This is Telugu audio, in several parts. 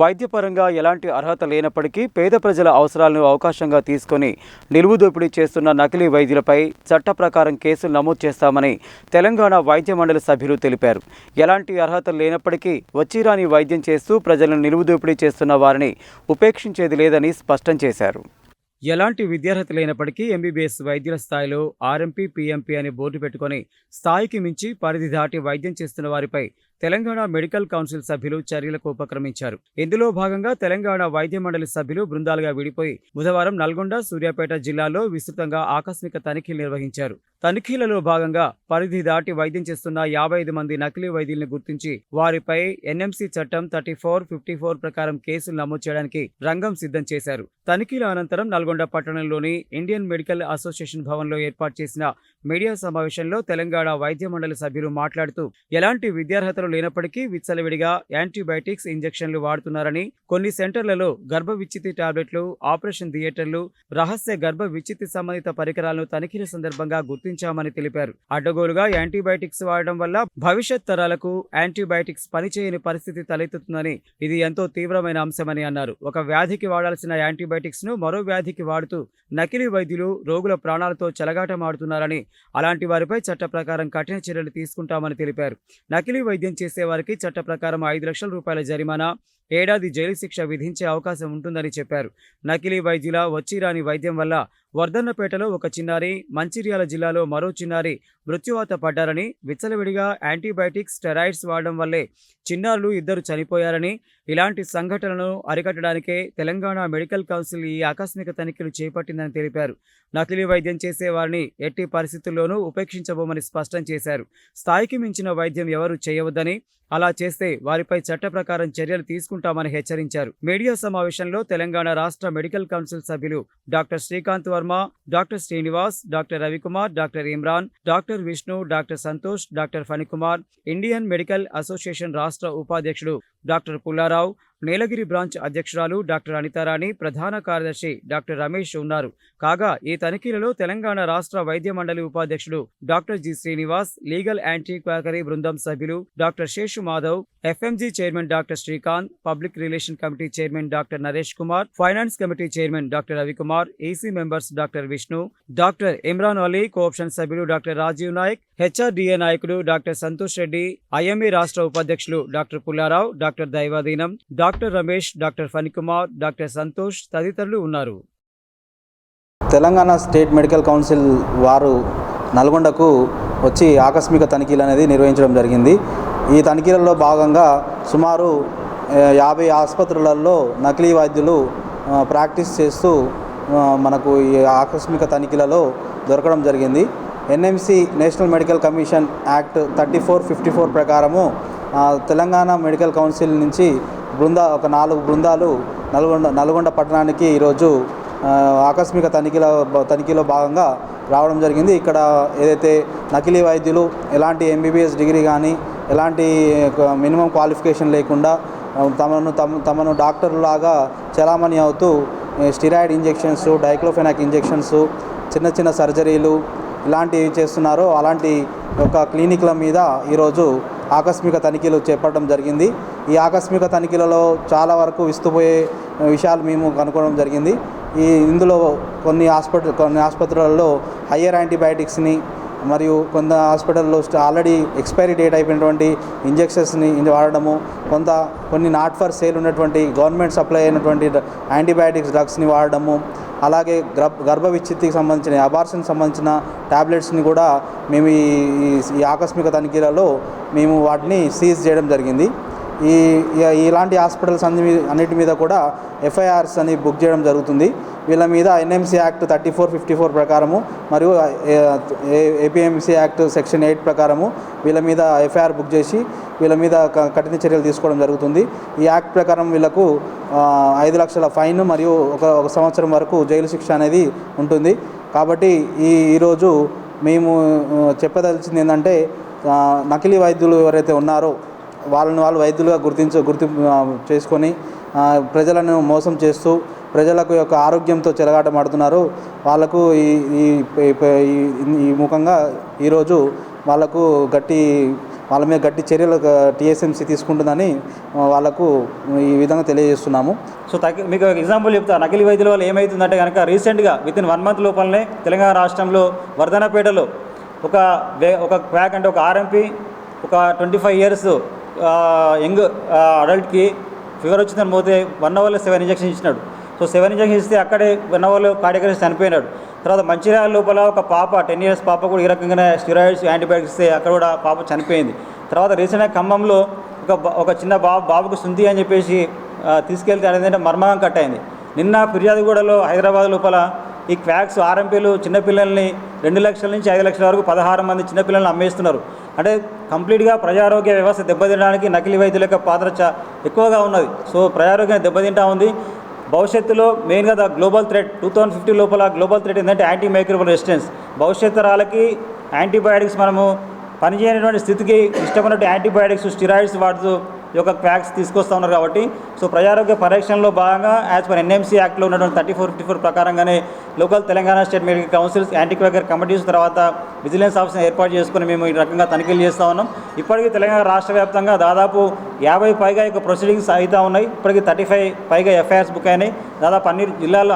వైద్యపరంగా ఎలాంటి అర్హత లేనప్పటికీ పేద ప్రజల అవసరాలను అవకాశంగా తీసుకొని నిలువు దోపిడీ చేస్తున్న నకిలీ వైద్యులపై చట్ట ప్రకారం కేసులు నమోదు చేస్తామని తెలంగాణ వైద్య మండలి సభ్యులు తెలిపారు. ఎలాంటి అర్హత లేనప్పటికీ వచ్చిరాని వైద్యం చేస్తూ ప్రజలను నిలువు దోపిడీ చేస్తున్న వారిని ఉపేక్షించేది లేదని స్పష్టం చేశారు. ఎలాంటి విద్యార్హత లేనప్పటికీ ఎంబీబీఎస్ వైద్యుల స్థాయిలో ఆర్ఎంపీ పీఎంపీ అనే బోర్డు పెట్టుకొని స్థాయికి మించి పరిధి దాటి వైద్యం చేస్తున్న వారిపై తెలంగాణ మెడికల్ కౌన్సిల్ సభ్యులు చర్యలకు ఉపక్రమించారు. ఇందులో భాగంగా తెలంగాణ వైద్య మండలి సభ్యులు బృందాలుగా విడిపోయి బుధవారం నల్గొండ సూర్యాపేట జిల్లాలో విస్తృతంగా ఆకస్మిక తనిఖీలు నిర్వహించారు. తనిఖీలలో భాగంగా పరిధి దాటి వైద్యం చేస్తున్న యాభై ఐదు మంది నకిలీ వైద్యుల్ని గుర్తించి వారిపై ఎన్ఎంసీ చట్టం థర్టీ ఫోర్ ఫిఫ్టీ ఫోర్ ప్రకారం కేసులు నమోదు చేయడానికి రంగం సిద్ధం చేశారు. తనిఖీల అనంతరం నల్గొండ పట్టణంలోని ఇండియన్ మెడికల్ అసోసియేషన్ భవన్లో ఏర్పాటు చేసిన మీడియా సమావేశంలో తెలంగాణ వైద్య మండలి సభ్యులు మాట్లాడుతూ ఎలాంటి విద్యార్హతలు లేనప్పటికీ విచ్చలవిడిగా యాంటీబయాటిక్స్ ఇంజెక్షన్లు వాడుతున్నారని కొన్ని సెంటర్లలో గర్భ విచ్చితి టాబ్లెట్లు ఆపరేషన్ థియేటర్లు రహస్య గర్భ విచ్చితి సంబంధిత పరికరాలను తనిఖీల సందర్భంగా గుర్తించామని తెలిపారు. అడ్డగోలుగా యాంటీబయాటిక్స్ వాడడం వల్ల భవిష్యత్ తరాలకు యాంటీబయాటిక్స్ పనిచేయని పరిస్థితి తలెత్తుతుందని ఇది ఎంతో తీవ్రమైన అంశమని అన్నారు. ఒక వ్యాధికి వాడాల్సిన యాంటీబయాటిక్స్ను మరో వ్యాధికి వాడుతూ నకిలీ వైద్యులు రోగుల ప్రాణాలతో చెలగాటమాడుతున్నారని అలాంటి వారిపై చట్ట ప్రకారం కఠిన చర్యలు తీసుకుంటామని తెలిపారు. నకిలీ వైద్యం చేసే వారికి చట్ట ప్రకారం ఐదు లక్షల రూపాయల జరిమానా ఏడాది జైలు శిక్ష విధించే అవకాశం ఉంటుందని చెప్పారు. నకిలీ వైద్యుల వచ్చిరాని వైద్యం వల్ల వర్ధన్నపేటలో ఒక చిన్నారి మంచిర్యాల జిల్లాలో మరో చిన్నారి మృత్యువాత పడ్డారని విచ్చలవిడిగా యాంటీబయాటిక్స్ స్టెరాయిడ్స్ వాడడం వల్లే చిన్నారులు ఇద్దరు చనిపోయారని ఇలాంటి సంఘటనలను అరికట్టడానికే తెలంగాణ మెడికల్ కౌన్సిల్ ఈ ఆకస్మిక తనిఖీలు చేపట్టిందని తెలిపారు. నకిలీ వైద్యం చేసే వారిని ఎట్టి పరిస్థితుల్లోనూ ఉపేక్షించబోమని స్పష్టం చేశారు. స్థాయికి మించిన వైద్యం ఎవరు చేయవద్దని అలా చేస్తే వారిపై చట్ట ప్రకారం చర్యలు తీసుకుంటామని హెచ్చరించారు. మీడియా సమావేశంలో తెలంగాణ రాష్ట్ర మెడికల్ కౌన్సిల్ సభ్యులు doctor Srikanth Varma doctor Srinivas doctor Ravikumar doctor Imran doctor Vishnu doctor Santosh doctor Phanikumar Indian medical association రాష్ట్ర ఉపాధ్యక్షుడు డాక్టర్ పుల్లారావు నీలగిరి బ్రాంచ్ అధ్యక్షురాలు డాక్టర్ అనితారాణి ప్రధాన కార్యదర్శి డాక్టర్ రమేష్ ఉన్నారు. కాగా ఈ తనిఖీలలో తెలంగాణ రాష్ట్ర వైద్య మండలి ఉపాధ్యక్షుడు doctor G Srinivas legal anti quackery బృందం సభ్యులు doctor Seshu Madhav FMG chairman doctor Srikanth public relation committee chairman doctor Naresh Kumar finance committee chairman doctor Ravikumar EC members doctor Vishnu doctor Imran Ali co-option సభ్యులు డాక్టర్ రాజీవ్ నాయక్ హెచ్ఆర్డీఏ నాయకుడు డాక్టర్ సంతోష్ రెడ్డి ఐఎంఏ రాష్ట్ర ఉపాధ్యక్షులు doctor Pullarao doctor doctor Daivadheenam doctor Ramesh doctor Phanikumar doctor Santosh తదితరులు ఉన్నారు. తెలంగాణ స్టేట్ మెడికల్ కౌన్సిల్ వారు నల్గొండకు వచ్చి ఆకస్మిక తనిఖీలు అనేది నిర్వహించడం జరిగింది. ఈ తనిఖీలలో భాగంగా సుమారు యాభై ఆసుపత్రులలో నకిలీ వైద్యులు ప్రాక్టీస్ చేస్తూ మనకు ఈ ఆకస్మిక తనిఖీలలో దొరకడం జరిగింది. NMC national medical commission act thirty four fifty four ప్రకారము తెలంగాణ మెడికల్ కౌన్సిల్ నుంచి బృంద ఒక నాలుగు బృందాలు నల్గొండ నల్గొండ పట్టణానికి ఈరోజు ఆకస్మిక తనిఖీల తనిఖీలో భాగంగా రావడం జరిగింది. ఇక్కడ ఏదైతే నకిలీ వైద్యులు ఎలాంటి ఎంబీబీఎస్ డిగ్రీ కానీ ఎలాంటి మినిమం క్వాలిఫికేషన్ లేకుండా తమను తమ తమను డాక్టర్లాగా చలామణి అవుతూ స్టిరాయిడ్ ఇంజెక్షన్స్ డైక్లోఫెనాక్ ఇంజెక్షన్స్ చిన్న చిన్న సర్జరీలు ఇలాంటివి చేస్తున్నారో అలాంటి ఒక క్లినిక్ల మీద ఈరోజు ఆకస్మిక తనిఖీలు చేపట్టడం జరిగింది. ఈ ఆకస్మిక తనిఖీలలో చాలా వరకు విస్తుపోయే విషయాలు మేము కనుక్కోవడం జరిగింది. ఈ ఇందులో కొన్ని హాస్పిటల్ కొన్ని ఆసుపత్రులలో హయ్యర్ యాంటీబయాటిక్స్ని మరియు కొంత హాస్పిటల్లో ఆల్రెడీ ఎక్స్పైరీ డేట్ అయిపోయినటువంటి ఇంజెక్షన్స్ని వాడడము కొంత కొన్ని నాట్ ఫర్ సేల్ ఉన్నటువంటి గవర్నమెంట్ సప్లై అయినటువంటి యాంటీబయాటిక్స్ డ్రగ్స్ని వాడడము అలాగే గర్భ గర్భ విచ్ఛిత్తికి సంబంధించిన అబార్షన్కి సంబంధించిన ట్యాబ్లెట్స్ని కూడా మేము ఈ- ఈ ఆకస్మిక తనిఖీలలో మేము వాటిని సీజ్ చేయడం జరిగింది. ఈ ఇలాంటి హాస్పిటల్స్ అన్ని అన్నిటి మీద కూడా ఎఫ్ఐఆర్స్ అని బుక్ చేయడం జరుగుతుంది. వీళ్ళ మీద NMC act thirty four fifty four ప్రకారము మరియు ఏపీఎంసీ యాక్ట్ సెక్షన్ ఎయిట్ ప్రకారము వీళ్ళ మీద ఎఫ్ఐఆర్ బుక్ చేసి వీళ్ళ మీద కఠిన చర్యలు తీసుకోవడం జరుగుతుంది. ఈ యాక్ట్ ప్రకారం వీళ్ళకు ఐదు లక్షల ఫైన్ మరియు ఒక ఒక సంవత్సరం వరకు జైలు శిక్ష అనేది ఉంటుంది. కాబట్టి ఈ ఈరోజు మేము చెప్పదలిచింది ఏంటంటే నకిలీ వైద్యులు ఎవరైతే ఉన్నారో వాళ్ళని వాళ్ళు వైద్యులుగా గుర్తించ గుర్తి చేసుకొని ప్రజలను మోసం చేస్తూ ప్రజలకు యొక్క ఆరోగ్యంతో చెలగాటమాడుతున్నారు. వాళ్ళకు ఈ ఈ ఈ- ముఖంగా ఈరోజు వాళ్ళకు గట్టి వాళ్ళ మీద గట్టి చర్యలు టీఎస్ఎంసీ తీసుకుంటుందని వాళ్ళకు ఈ విధంగా తెలియజేస్తున్నాము. సో తగ్గి మీకు ఎగ్జాంపుల్ చెప్తా. నకిలీ వైద్యుల వల్ల ఏమవుతుందంటే కనుక రీసెంట్గా విత్ ఇన్ వన్ మంత్ లోపలనే తెలంగాణ రాష్ట్రంలో వర్ధనపేటలో ఒక ఒక క్వాక్ అంటే ఒక ఆర్ఎంపీ ఒక ట్వంటీ ఫైవ్ ఇయర్స్ యంగ్ అడల్ట్కి ఫీవర్ వచ్చిందని పోతే వన్ అవర్లో సెవెన్ ఇంజక్షన్ ఇచ్చినాడు. సో సెవెన్ ఇంజక్షన్ ఇస్తే అక్కడే వన్ అవర్లో కార్డియక్ చనిపోయినాడు. తర్వాత మంచిర్యాల లోపల ఒక పాప టెన్ ఇయర్స్ పాప కూడా ఈ రకంగానే స్టిరాయిడ్స్ యాంటీబయాటిక్స్ ఇస్తే అక్కడ కూడా పాప చనిపోయింది. తర్వాత రీసెంట్గా ఖమ్మంలో ఒక బా- ఒక చిన్న బాబు బాబుకు సుంది అని చెప్పేసి తీసుకెళ్తే ఏంటంటే మర్మం కట్ అయింది. నిన్న ఫిర్యాదుగూడలో హైదరాబాద్ లోపల ఈ క్వాక్స్ ఆర్ఎంపీలు చిన్నపిల్లల్ని రెండు లక్షల నుంచి ఐదు లక్షల వరకు పదహారు మంది చిన్నపిల్లల్ని అమ్మేస్తున్నారు. అంటే కంప్లీట్గా ప్రజారోగ్య వ్యవస్థ దెబ్బతినడానికి నకిలీ వైద్యుల యొక్క పాత్ర చా ఎక్కువగా ఉన్నది. సో ప్రజారోగ్యం దెబ్బతింటా ఉంది. భవిష్యత్తులో మెయిన్గా the global threat two thousand fifty లోపల గ్లోబల్ థ్రెట్ ఏంటంటే యాంటీ మైక్రోబల్ రెసిస్టెన్స్. భవిష్యత్ తరాలకి యాంటీబయాటిక్స్ మనము పనిచేయనటువంటి స్థితికి ఇష్టమైనటువంటి యాంటీబయాటిక్స్ స్టిరాయిడ్స్ వాడుతూ యొక్క ఫ్యాక్స్ తీసుకొస్తూ ఉన్నారు కాబట్టి సో ప్రజారోగ్య పరిరక్షణలో భాగంగా యాజ్ పర్ ఎన్ఎంసీ యాక్ట్లో ఉన్నటువంటి థర్టీ ఫోర్ ఫిఫ్టీ ఫోర్ ప్రకారంగానే local Telangana state medical councils anti quackery committees తర్వాత విజిలెన్స్ ఆఫీస్ని ఏర్పాటు చేసుకుని మేము ఈ రకంగా తనిఖీలు చేస్తూ ఉన్నాం. ఇప్పటికీ తెలంగాణ రాష్ట్ర వ్యాప్తంగా దాదాపు యాభై పైగా యొక్క ప్రొసీడింగ్స్ అవుతూ ఉన్నాయి. ఇప్పటికీ థర్టీ ఫైవ్ పైగా ఎఫ్ఐఆర్స్ బుక్ అయినాయి. దాదాపు అన్ని జిల్లాల్లో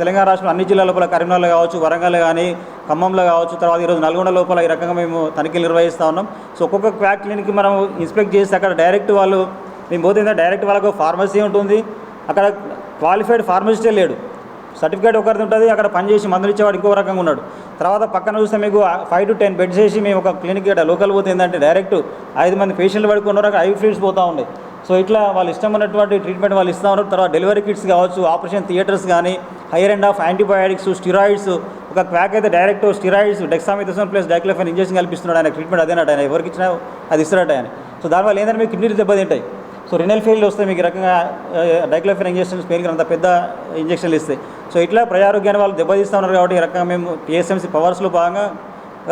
తెలంగాణ రాష్ట్రంలో అన్ని జిల్లాల లోపల కరీంనగర్ కావచ్చు వరంగల్ కానీ ఖమ్మంలో కావచ్చు తర్వాత ఈరోజు నల్గొండ లోపల ఈ రకంగా మేము తనిఖీలు నిర్వహిస్తూ ఉన్నాం. సో ఒక్కొక్క క్వాక్ క్లినిక్ మనం ఇన్స్పెక్ట్ చేసి అక్కడ డైరెక్ట్ వాళ్ళు మేము పోతే డైరెక్ట్ వాళ్ళకు ఫార్మసీ ఉంటుంది. అక్కడ క్వాలిఫైడ్ ఫార్మసిస్టే లేడు. సర్టిఫికేట్ ఒకరిది ఉంటుంది అక్కడ పనిచేసి మందులు ఇచ్చేవాడు ఇంకో రకంగా ఉన్నాడు. తర్వాత పక్కన చూస్తే మీకు ఫైవ్ టు టెన్ బెడ్స్ వేసి మేము ఒక క్లినిక్ ఇక్కడ లోకల్ పోతే ఏంటంటే డైరెక్ట్ ఐదు మంది పేషెంట్లు పడుకున్నారు అక్కడ ఐదు ఫ్లూయిడ్స్ పోతూ ఉన్నాయి సో ఇట్లా వాళ్ళు ఇష్టం ఉన్నటువంటి ట్రీట్మెంట్ వాళ్ళు ఇస్తూ ఉన్నారు. తర్వాత డెలివరీ కిట్స్ కావచ్చు ఆపరేషన్ థియేటర్స్ కానీ higher end of antibiotics steroids ఒక క్వాక్ అయితే direct steroids dexamethasone plus diclofenac injection కల్పిస్తున్నాడు ఆయన ట్రీట్మెంట్ అదేనట ఆయన. ఎవరికి ఇచ్చినా అది ఇస్తాడట ఆయన. సో దానివల్ల ఏంటంటే మీకు కిడ్నీ దెబ్బతింటాయి. సో రినల్ ఫెయిల్ వస్తే మీకు ఈ రకంగా డైక్లోఫెన్ ఇంజెక్షన్స్ పెయిన్ అంత పెద్ద ఇంజెక్షన్లు ఇస్తాయి. సో ఇట్లా ప్రజారోగ్యాన్ని వాళ్ళు దెబ్బతీస్తూ ఉన్నారు కాబట్టి ఈ రకంగా మేము పిఎస్ఎంసీ పవర్స్లో భాగంగా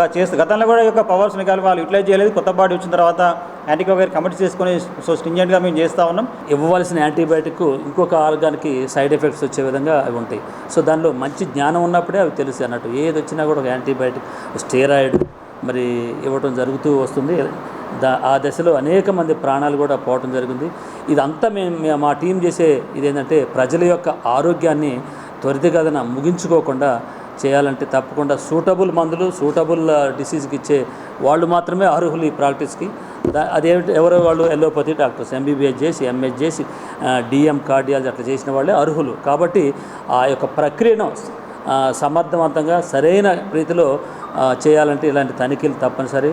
చేస్తూ గతంలో కూడా ఈ యొక్క పవర్స్ని కానీ వాళ్ళు యూటిలైజ్ చేయలేదు. కొత్త బాడీ వచ్చిన తర్వాత యాంటీబయోటిక్ కమిటీ చేసుకొని సో స్టింజెంట్గా మేము చేస్తూ ఉన్నాం. ఇవ్వవలసిన యాంటీబయాటిక్ ఇంకొక ఆర్గానికి సైడ్ ఎఫెక్ట్స్ వచ్చే విధంగా అవి ఉంటాయి. సో దానిలో మంచి జ్ఞానం ఉన్నప్పుడే అవి తెలుసు అన్నట్టు. ఏది వచ్చినా కూడా ఒక యాంటీబయాటిక్ స్టెరాయిడ్ మరి ఇవ్వటం జరుగుతూ వస్తుంది. దా ఆ దశలో అనేక మంది ప్రాణాలు కూడా పోవటం జరిగింది. ఇదంతా మేము మేము- మా టీం చేసే ఇదేంటంటే ప్రజల యొక్క ఆరోగ్యాన్ని త్వరితగతిన ముగించుకోకుండా చేయాలంటే తప్పకుండా సూటబుల్ మందులు సూటబుల్ డిసీజ్కి ఇచ్చే వాళ్ళు మాత్రమే అర్హులు ఈ ప్రాక్టీస్కి అదేమిటి ఎవరో వాళ్ళు ఎల్లోపతి డాక్టర్స్ ఎంబీబీఎస్ చేసి ఎంఎస్ చేసి డిఎం కార్డియాలజీ అట్లా చేసిన వాళ్ళే అర్హులు. కాబట్టి ఆ యొక్క ప్రక్రియను సమర్థవంతంగా సరైన రీతిలో చేయాలంటే ఇలాంటి తనిఖీలు తప్పనిసరి.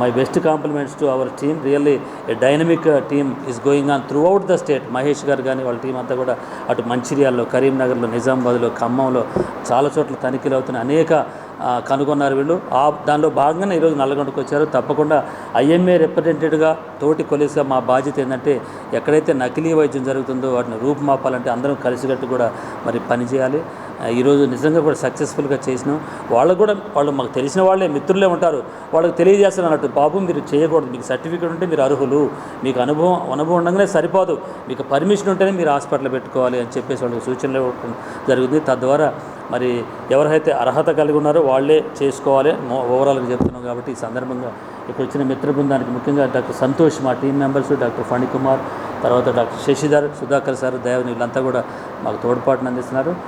My best compliments to our team really a dynamic team is going on throughout the state Mahesh garu కానీ వాళ్ళ టీం అంతా కూడా అటు మంచిర్యాల్లో కరీంనగర్లో నిజామాబాద్లో ఖమ్మంలో చాలా చోట్ల తనిఖీలు అవుతున్నాయి. అనేక uh, కనుగొన్నారు వీళ్ళు. ఆ దానిలో భాగంగానే ఈరోజు నల్లగొండకు వచ్చారు. తప్పకుండా ఐఎంఏ రిప్రజెంటేటివ్గా తోటి కొలీస్గా మా బాధ్యత ఏంటంటే ఎక్కడైతే నకిలీ వైద్యం జరుగుతుందో వాటిని రూపుమాపాలంటే అందరం కలిసికట్టు కూడా మరి పనిచేయాలి. ఈరోజు నిజంగా కూడా సక్సెస్ఫుల్గా చేసినాం వాళ్ళకు కూడా వాళ్ళు మాకు తెలిసిన వాళ్ళే మిత్రులే ఉంటారు. వాళ్ళకి తెలియజేస్తున్నారు అన్నట్టు బాబు మీరు చేయకూడదు. మీకు సర్టిఫికేట్ ఉంటే మీరు అర్హులు. మీకు అనుభవం అనుభవం ఉండగానే సరిపోదు. మీకు పర్మిషన్ ఉంటేనే మీరు హాస్పిటల్ పెట్టుకోవాలి అని చెప్పేసి వాళ్ళకి సూచనలు ఇవ్వడం జరుగుతుంది తద్వారా మరి ఎవరైతే అర్హత కలిగి ఉన్నారో వాళ్ళే చేసుకోవాలి. ఓవరాల్గా చెప్తున్నాం కాబట్టి ఈ సందర్భంగా ఇక్కడ వచ్చిన మిత్ర బృందానికి ముఖ్యంగా డాక్టర్ సంతోష్ మా టీం మెంబర్స్ డాక్టర్ ఫణికుమార్ తర్వాత డాక్టర్ శశిధర్ సుధాకర్ సార్ దయావని వీళ్ళంతా కూడా మాకు తోడ్పాటును అందిస్తున్నారు.